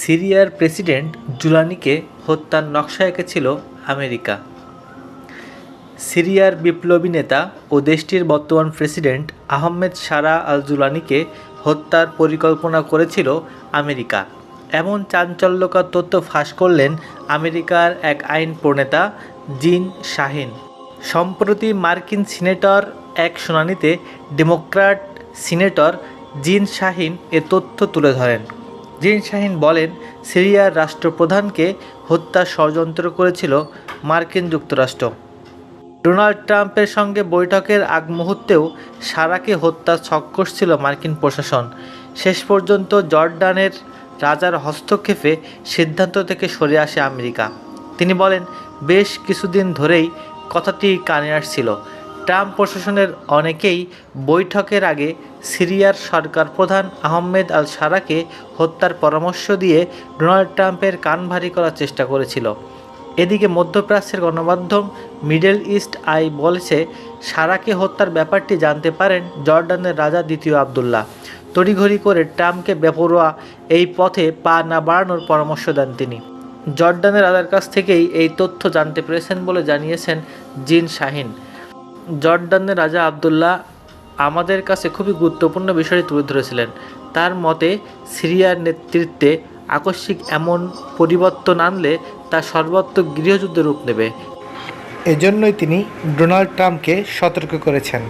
সিরিয়ার প্রেসিডেন্ট জুলানিকে হত্যার নকশা এঁকেছিল আমেরিকা। সিরিয়ার বিপ্লবী নেতা ও দেশটির বর্তমান প্রেসিডেন্ট আহমেদ সারা আল জুলানিকে হত্যার পরিকল্পনা করেছিল আমেরিকা। এমন চাঞ্চল্যকর তথ্য ফাঁস করলেন আমেরিকার এক আইন প্রণেতা জিন শাহিন। সম্প্রতি মার্কিন সিনেটর, এক শুনানিতে ডেমোক্র্যাট সিনেটর জিন শাহিন এ তথ্য তুলে ধরেন। জিন শাহিন বলেন, সিরিয়ার রাষ্ট্রপ্রধানকে হত্যা ষড়যন্ত্র করেছিল মার্কিন যুক্তরাষ্ট্র। ডোনাল্ড ট্রাম্পের সঙ্গে বৈঠকের আগ মুহূর্তেও সারাকে হত্যা ছক কষছিল মার্কিন প্রশাসন। শেষ পর্যন্ত জর্ডানের রাজার হস্তক্ষেপে সিদ্ধান্ত থেকে সরে আসে আমেরিকা। তিনি বলেন, বেশ কিছুদিন ধরেই কথাটি কানে আসছিল। ট্রাম্প প্রশাসনের অনেকেই বৈঠকের আগে সিরিয়ার সরকার প্রধান আহমেদ আল সারাকে হত্যার পরামর্শ দিয়ে ডোনাল্ড ট্রাম্পের কান ভারী করার চেষ্টা করেছিল। এদিকে মধ্যপ্রাচ্যের গণমাধ্যম মিডল ইস্ট আই বলেছে, সারাকে হত্যার ব্যাপারটি জানতে পারেন জর্ডানের রাজা দ্বিতীয় আবদুল্লাহ। তড়িঘড়ি করে ট্রাম্পকে বেপরোয়া এই পথে পা না বাড়ানোর পরামর্শ দেন তিনি। জর্ডানের রাজার কাছ থেকেই এই তথ্য জানতে পেরেছেন বলে জানিয়েছেন জিন শাহিন। জর্ডানের রাজা আবদুল্লাহ আমাদের কাছে খুবই গুরুত্বপূর্ণ বিষয়টি তুলে ধরেছিলেন। তার মতে, সিরিয়ার নেতৃত্বে আকস্মিক এমন পরিবর্তন আনলে তা সর্বত্র গৃহযুদ্ধে রূপ নেবে। এজন্যই তিনি ডোনাল্ড ট্রাম্পকে সতর্ক করেছেন।